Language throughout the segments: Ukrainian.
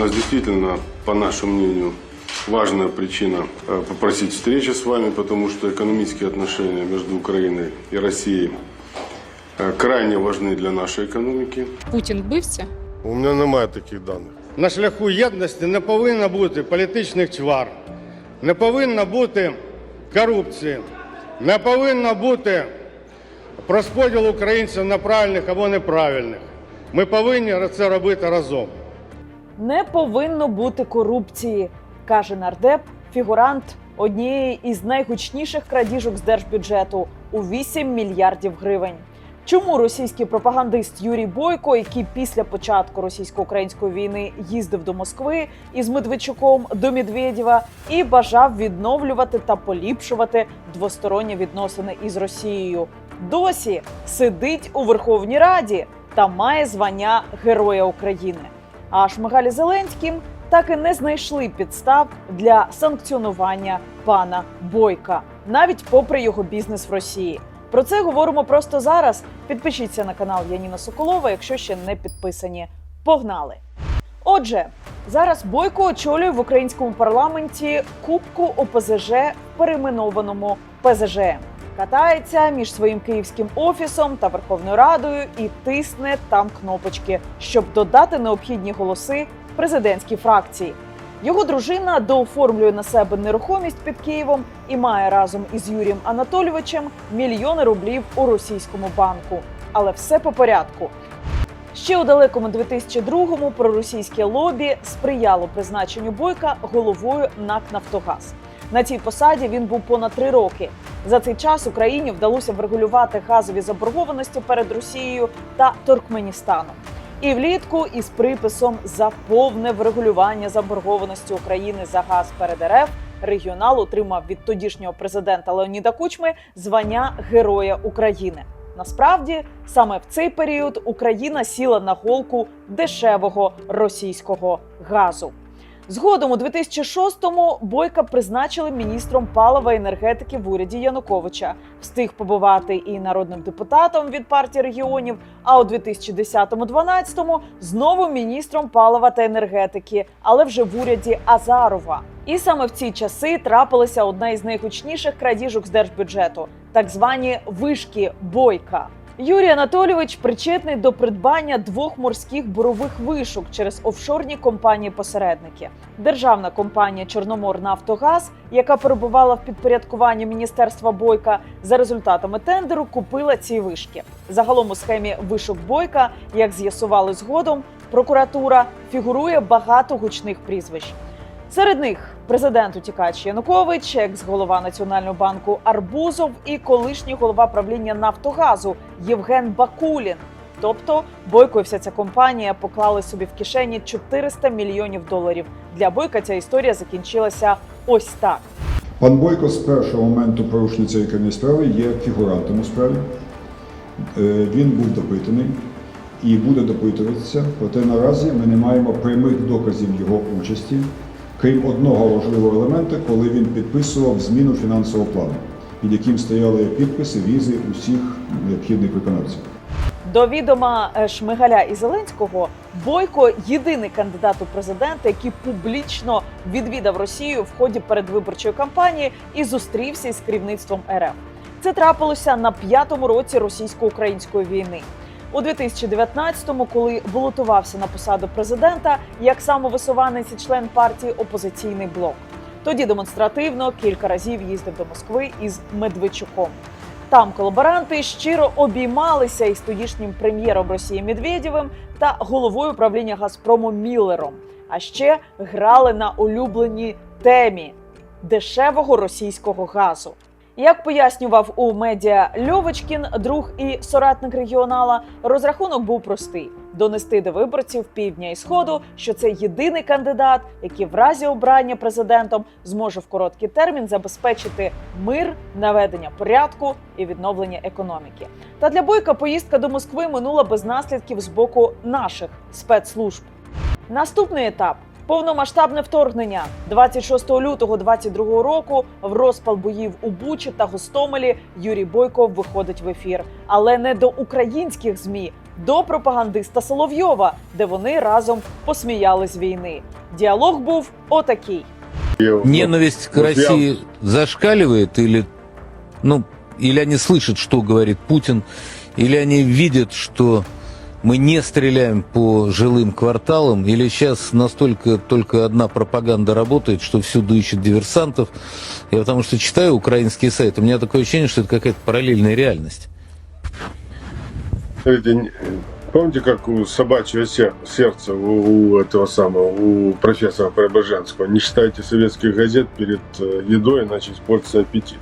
нас действительно, по нашему мнению, важная причина э, попросить встречи с вами, потому что экономические отношения между Украиной и Россией э, крайне важны для нашей экономики. Путін вбивця? У меня немає таких даних. На шляху єдності не повинно бути політичних чвар, не повинно бути корупції, не повинно бути розподілу українців на правильних або неправильних. Ми повинні це робити разом. Не повинно бути корупції, каже нардеп, фігурант однієї із найгучніших крадіжок з держбюджету у 8 мільярдів гривень. Чому російський пропагандист Юрій Бойко, який після початку російсько-української війни їздив до Москви із Медведчуком до Медведєва і бажав відновлювати та поліпшувати двосторонні відносини із Росією, досі сидить у Верховній Раді та має звання Героя України? А Шмигаль Зеленським так і не знайшли підстав для санкціонування пана Бойка, навіть попри його бізнес в Росії. Про це говоримо просто зараз. Підпишіться на канал Яніна Соколова, якщо ще не підписані. Погнали! Отже, зараз Бойко очолює в українському парламенті кубку ОПЗЖ в перейменованому ПЗЖМ. Катається між своїм київським офісом та Верховною Радою і тисне там кнопочки, щоб додати необхідні голоси президентській фракції. Його дружина дооформлює на себе нерухомість під Києвом і має разом із Юрієм Анатолійовичем мільйони рублів у російському банку. Але все по порядку. Ще у далекому 2002-му проросійське лобі сприяло призначенню Бойка головою НАК Нафтогаз. На цій посаді він був понад три роки. За цей час Україні вдалося врегулювати газові заборгованості перед Росією та Туркменістаном. І влітку із приписом за повне врегулювання заборгованості України за газ перед РФ регіонал отримав від тодішнього президента Леоніда Кучми звання Героя України. Насправді, саме в цей період Україна сіла на голку дешевого російського газу. Згодом у 2006-му Бойка призначили міністром палива і енергетики в уряді Януковича. Встиг побувати і народним депутатом від партії регіонів. А у 2010-12 знову міністром палива та енергетики, але вже в уряді Азарова. І саме в ці часи трапилася одна із найгучніших крадіжок з держбюджету так звані вишки Бойка. Юрій Анатолійович причетний до придбання двох морських бурових вишок через офшорні компанії-посередники. Державна компанія Чорноморнафтогаз, яка перебувала в підпорядкуванні міністерства Бойка, за результатами тендеру купила ці вишки. Загалом у схемі вишок Бойка, як з'ясували згодом, прокуратура фігурує багато гучних прізвищ. Серед них президент утікач Янукович, екс-голова Національного банку Арбузов і колишній голова правління Нафтогазу Євген Бакулін. Тобто Бойко і вся ця компанія поклали собі в кишені 400 мільйонів доларів. Для Бойка ця історія закінчилася ось так. Пан Бойко з першого моменту порушення цієї кримінальної справи є фігурантом у справі. Е, Він був допитаний і буде допитуватися, проте наразі ми не маємо прямих доказів його участі, крім одного важливого елемента, коли він підписував зміну фінансового плану, під яким стояли підписи візи усіх необхідних виконавців. До відома е, Шмигаля і Зеленського Бойко єдиний кандидат у президенти, який публічно відвідав Росію в ході передвиборчої кампанії і зустрівся із керівництвом РФ. Це трапилося на п'ятому році російсько-української війни. У 2019-му, коли балотувався на посаду президента, як самовисуванець і член партії Опозиційний блок. Тоді демонстративно кілька разів їздив до Москви із Медведчуком. Там колаборанти щиро обіймалися із тодішнім прем'єром Росії Медведєвим та головою правління Газпрому Міллером. А ще грали на улюбленій темі дешевого російського газу. Як пояснював у медіа Льовочкін, друг і соратник регіонала, розрахунок був простий: донести до виборців півдня і сходу, що це єдиний кандидат, який в разі обрання президентом зможе в короткий термін забезпечити мир, наведення порядку і відновлення економіки. Та для бойка поїздка до Москви минула без наслідків з боку наших спецслужб. Наступний етап. Повномасштабне вторгнення 26 лютого 22 року в розпал боїв у Бучі та Гостомелі Юрій Бойко виходить в ефір, але не до українських змі, до пропагандиста Соловйова, де вони разом посміяли з війни. Діалог був отакий. Ненависть к России зашкаливает или, ну, или они слышат, что говорит Путин, или они видят, что мы не стреляем по жилым кварталам, или сейчас настолько только одна пропаганда работает, что всюду ищут диверсантов. Я потому что читаю украинские сайты, у меня такое ощущение, что это какая-то параллельная реальность. Смотрите, н- помните, как у собачьего сер- сердца у, у этого самого, у профессора Преображенского, не читайте советских газет перед э, едой, иначе испортится аппетит.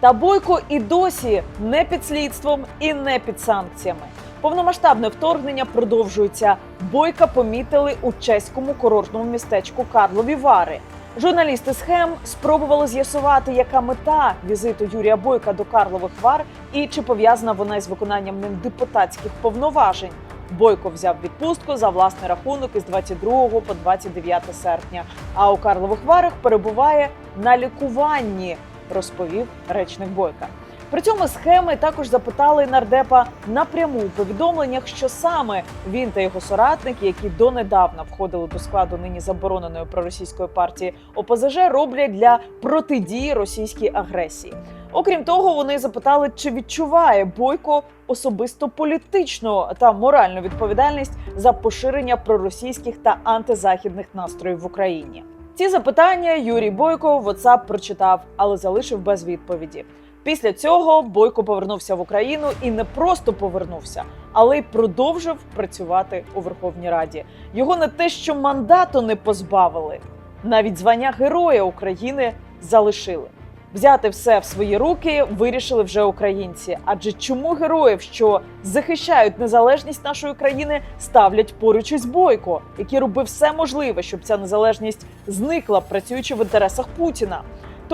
Та Бойко і досі не під слідством і не під санкціями. Повномасштабне вторгнення продовжується. Бойка помітили у чеському курортному містечку Карлові Вари. Журналісти схем спробували з'ясувати, яка мета візиту Юрія Бойка до Карлових Вар і чи пов'язана вона із виконанням ним депутатських повноважень. Бойко взяв відпустку за власний рахунок із 22 по 29 серпня. А у Карлових Варах перебуває на лікуванні, розповів речник Бойка. При цьому схеми також запитали нардепа напряму у повідомленнях, що саме він та його соратники, які донедавна входили до складу нині забороненої проросійської партії ОПЗЖ, роблять для протидії російській агресії. Окрім того, вони запитали, чи відчуває Бойко особисто політичну та моральну відповідальність за поширення проросійських та антизахідних настроїв в Україні. Ці запитання Юрій Бойко в WhatsApp прочитав, але залишив без відповіді. Після цього Бойко повернувся в Україну і не просто повернувся, але й продовжив працювати у Верховній Раді. Його не те, що мандату не позбавили, навіть звання Героя України залишили. Взяти все в свої руки вирішили вже українці. Адже чому героїв, що захищають незалежність нашої країни, ставлять поруч із Бойко, який робив все можливе, щоб ця незалежність зникла, працюючи в інтересах Путіна.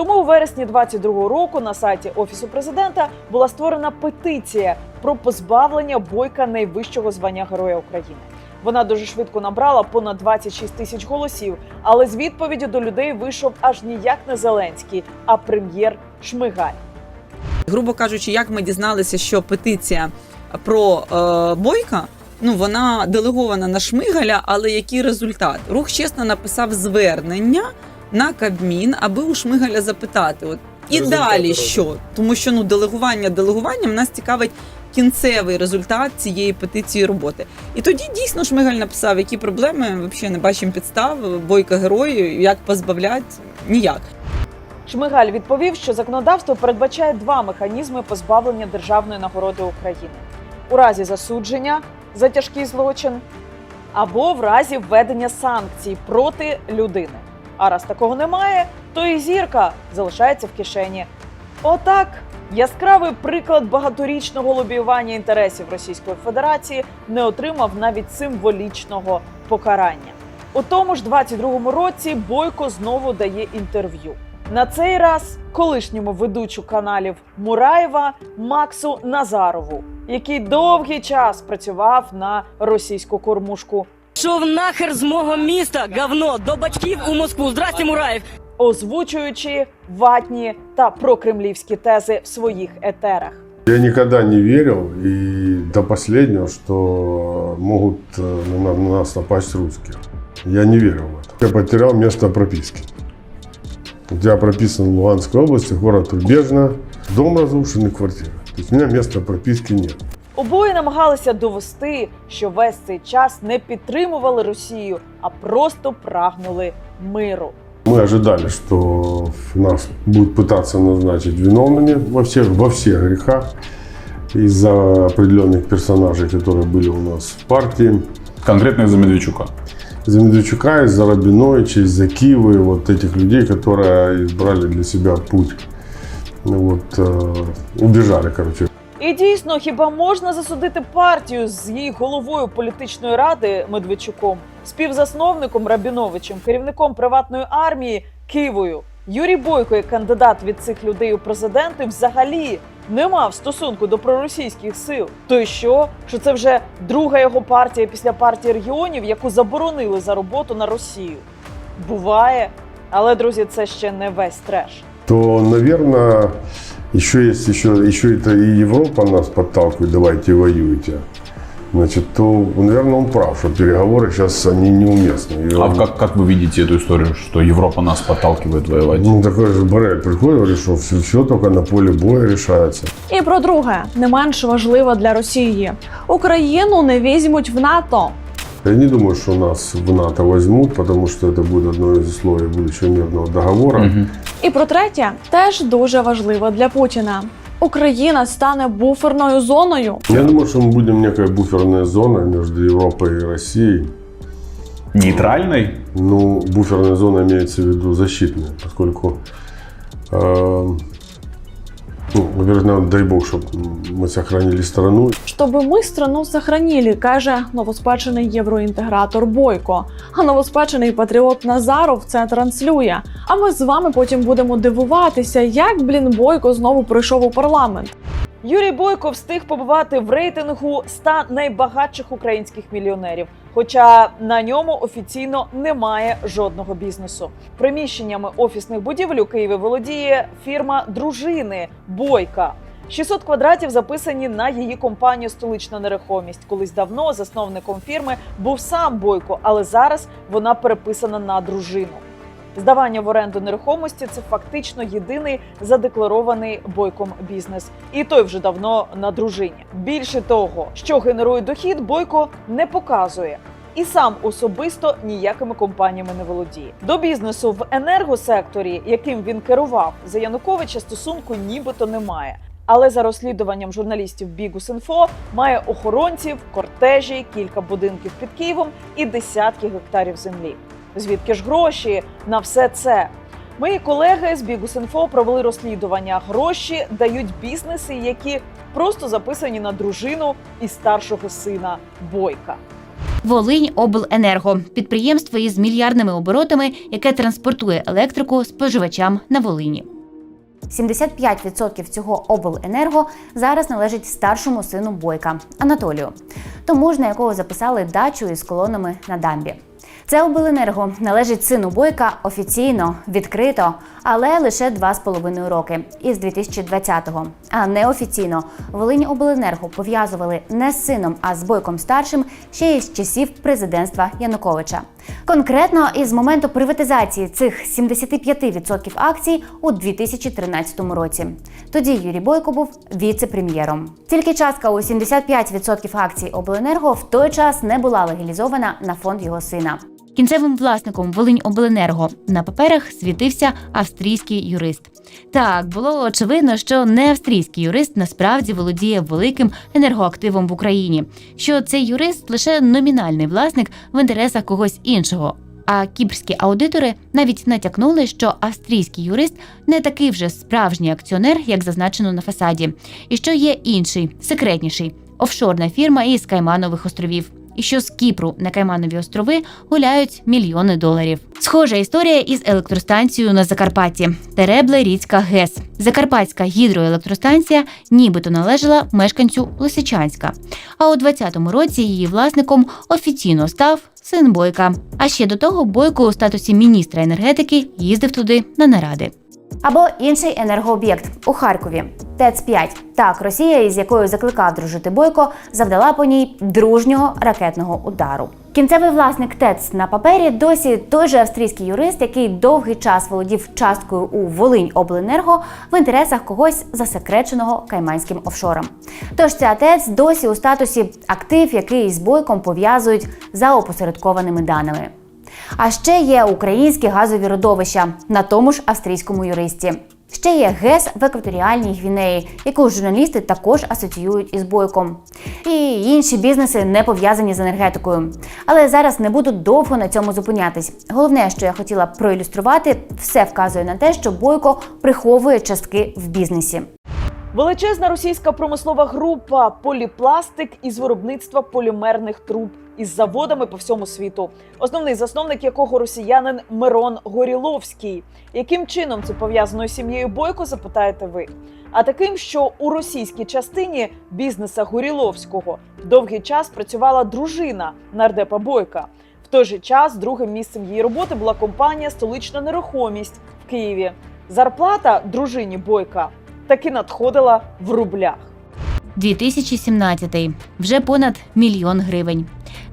Тому у вересні 22-го року на сайті офісу президента була створена петиція про позбавлення бойка найвищого звання Героя України. Вона дуже швидко набрала понад 26 тисяч голосів, але з відповіді до людей вийшов аж ніяк не Зеленський, а прем'єр Шмигаль. Грубо кажучи, як ми дізналися, що петиція про е, Бойка. Ну, вона делегована на Шмигаля, але який результат? Рух чесно написав звернення на Кабмін, аби у Шмигаля запитати: от і далі що? Тому що ну делегування делегуванням нас цікавить кінцевий результат цієї петиції роботи. І тоді дійсно Шмигаль написав, які проблеми взагалі не бачимо підстав, бойка герою, як позбавлять ніяк. Шмигаль відповів, що законодавство передбачає два механізми позбавлення державної нагороди України: у разі засудження за тяжкий злочин або в разі введення санкцій проти людини. А раз такого немає, то і зірка залишається в кишені. Отак, яскравий приклад багаторічного лобіювання інтересів Російської Федерації не отримав навіть символічного покарання. У тому ж 22-му році Бойко знову дає інтерв'ю. На цей раз колишньому ведучу каналів Мураєва Максу Назарову, який довгий час працював на російську кормушку, Шов нахер з мого міста, говно, до батьків у Москву. Здрасте, Мураєв. озвучуючи ватні та прокремлівські тези в своїх етерах. Я никогда не верил и до последнего, что могут э, на, на нас напасть русские. Я не верил в это. Я потерял место прописки. Я прописан в Луганской области, город Рубежно, дом разрушенный, квартира. То есть у меня места прописки нет. Обоє намагалися довести, що весь цей час не підтримували Росію, а просто прагнули миру. Мы ожидали, что нас будут пытаться назначить виновными во всех, во всех грехах из-за определенных персонажей, которые были у нас в партии. Конкретно из-за Медведчука. Из-за Медведчука, из-за Рабиновича, из-за Киевы, вот этих людей, которые избрали для себя путь. Ну Вот, э, убежали, короче. І дійсно, хіба можна засудити партію з її головою політичної ради Медведчуком, співзасновником Рабіновичем, керівником приватної армії Києвою? Юрій Бойко, як кандидат від цих людей у президенти, взагалі не мав стосунку до проросійських сил. То й що? Що це вже друга його партія після партії регіонів, яку заборонили за роботу на Росію? Буває, але друзі, це ще не весь треш то, наверное, еще есть еще, еще это и Европа нас подталкивает, давайте воюйте. Значит, то, наверное, он прав, что переговоры сейчас они неуместны. И А он- как, как вы видите эту историю, что Европа нас подталкивает воевать? Ну, такой же Борель приходит, говорит, что все, все только на поле боя решается. І про друге, не менш важливо для Росії: Україну не візьмуть в НАТО. Я не думаю, что нас в НАТО возьмут, потому что это будет одно из условий будущего мирного договора. Мгм. І про третє, теж дуже важливо для Путіна. Україна стане буферною зоною. Я думаю, что мы будем некая буферная зона между Европой и Россией. Нейтральной? Ну, буферная зона имеется в виду защитная, поскольку, э, ну, во-первых, нам дай бог, чтобы мы сохранили страну. Щоб ми страну сохранили, каже новоспечений євроінтегратор Бойко. А новоспечений патріот Назаров це транслює. А ми з вами потім будемо дивуватися, як блін Бойко знову прийшов у парламент. Юрій Бойко встиг побувати в рейтингу 100 найбагатших українських мільйонерів. Хоча на ньому офіційно немає жодного бізнесу. Приміщеннями офісних будівель у Києві володіє фірма дружини Бойка. 600 квадратів записані на її компанію Столична нерухомість. Колись давно засновником фірми був сам Бойко, але зараз вона переписана на дружину. Здавання в оренду нерухомості це фактично єдиний задекларований бойком бізнес, і той вже давно на дружині. Більше того, що генерує дохід, бойко не показує. І сам особисто ніякими компаніями не володіє. До бізнесу в енергосекторі, яким він керував, за Януковича стосунку нібито немає. Але за розслідуванням журналістів Бігус.Інфо має охоронців, кортежі, кілька будинків під Києвом і десятки гектарів землі. Звідки ж гроші на все це? Мої колеги з Бігус.Інфо провели розслідування. Гроші дають бізнеси, які просто записані на дружину і старшого сина Бойка. Волинь Обленерго підприємство із мільярдними оборотами, яке транспортує електрику споживачам на Волині. 75% цього обленерго зараз належить старшому сину Бойка Анатолію, тому ж на якого записали дачу із колонами на дамбі. Це обленерго належить сину Бойка офіційно, відкрито, але лише 2,5 роки із 2020-го. А неофіційно Волинь Обленерго пов'язували не з сином, а з Бойком старшим ще із часів президентства Януковича. Конкретно із моменту приватизації цих 75% акцій у 2013 році. Тоді Юрій Бойко був віце-прем'єром. Тільки частка у 75% акцій обленерго в той час не була легалізована на фонд його сина. Кінцевим власником Волинь Обленерго на паперах світився австрійський юрист. Так, було очевидно, що не австрійський юрист насправді володіє великим енергоактивом в Україні, що цей юрист лише номінальний власник в інтересах когось іншого. А кіпрські аудитори навіть натякнули, що австрійський юрист не такий вже справжній акціонер, як зазначено на фасаді, і що є інший, секретніший офшорна фірма із Кайманових островів. І що з Кіпру на Кайманові острови гуляють мільйони доларів. Схожа історія із електростанцією на Закарпатті Теребле Ріцька ГЕС. Закарпатська гідроелектростанція нібито належала мешканцю Лисичанська. А у 2020 році її власником офіційно став син Бойка. А ще до того Бойко у статусі міністра енергетики їздив туди на наради. Або інший енергооб'єкт у Харкові ТЕЦ-5. Так, Росія, із якою закликав дружити Бойко, завдала по ній дружнього ракетного удару. Кінцевий власник ТЕЦ на папері досі той же австрійський юрист, який довгий час володів часткою у Волинь Обленерго в інтересах когось засекреченого кайманським офшором. Тож ця ТЕЦ досі у статусі актив, який з бойком пов'язують за опосередкованими даними. А ще є українські газові родовища на тому ж австрійському юристі. Ще є ГЕС в екваторіальній Гвінеї, яку журналісти також асоціюють із бойком. І інші бізнеси не пов'язані з енергетикою. Але зараз не буду довго на цьому зупинятись. Головне, що я хотіла проілюструвати, все вказує на те, що бойко приховує частки в бізнесі. Величезна російська промислова група Поліпластик із виробництва полімерних труб із заводами по всьому світу. Основний засновник якого росіянин Мирон Горіловський. Яким чином це пов'язано з сім'єю Бойко, запитаєте ви? А таким, що у російській частині бізнеса Горіловського довгий час працювала дружина нардепа Бойка. В той же час другим місцем її роботи була компанія Столична нерухомість в Києві. Зарплата дружині Бойка таки надходила в рублях. 2017 вже понад мільйон гривень.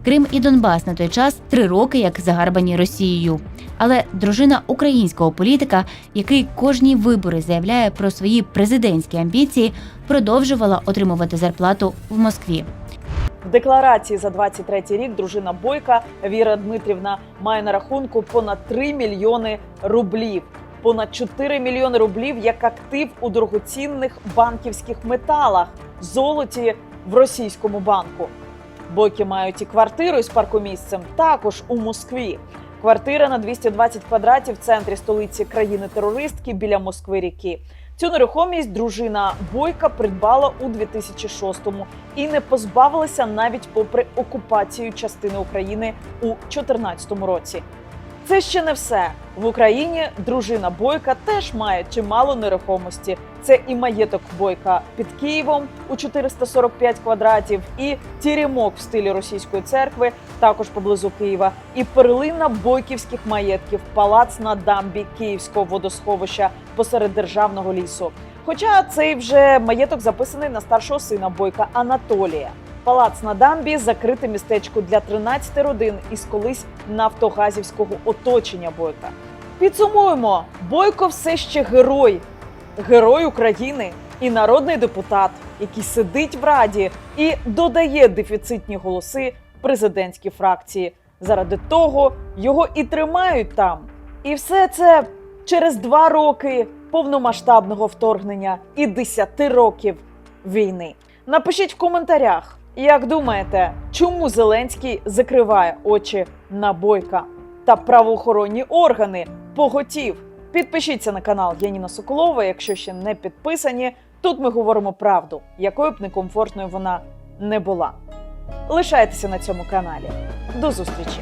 Крим і Донбас на той час три роки як загарбані Росією. Але дружина українського політика, який кожні вибори заявляє про свої президентські амбіції, продовжувала отримувати зарплату в Москві. В декларації за 23 рік дружина Бойка Віра Дмитрівна має на рахунку понад 3 мільйони рублів. Понад 4 мільйони рублів як актив у дорогоцінних банківських металах, золоті в російському банку. Бойки мають і квартиру із паркомісцем також у Москві. Квартира на 220 квадратів в центрі столиці країни-терористки біля Москви ріки. Цю нерухомість дружина Бойка придбала у 2006-му і не позбавилася навіть попри окупацію частини України у 2014 році. Це ще не все. В Україні дружина Бойка теж має чимало нерухомості. Це і маєток Бойка під Києвом у 445 квадратів, і тірімок в стилі російської церкви, також поблизу Києва, і перлина бойківських маєтків, палац на дамбі Київського водосховища посеред державного лісу. Хоча цей вже маєток записаний на старшого сина Бойка Анатолія. Палац на дамбі закрите містечко для 13 родин із колись нафтогазівського оточення Бойка. Підсумуємо, Бойко все ще герой, герой України і народний депутат, який сидить в раді і додає дефіцитні голоси президентській фракції. Заради того його і тримають там. І все це через два роки повномасштабного вторгнення і 10 років війни. Напишіть в коментарях, як думаєте, чому Зеленський закриває очі на бойка та правоохоронні органи поготів. Підпишіться на канал Яніна Соколова, якщо ще не підписані. Тут ми говоримо правду, якою б некомфортною вона не була. Лишайтеся на цьому каналі. До зустрічі!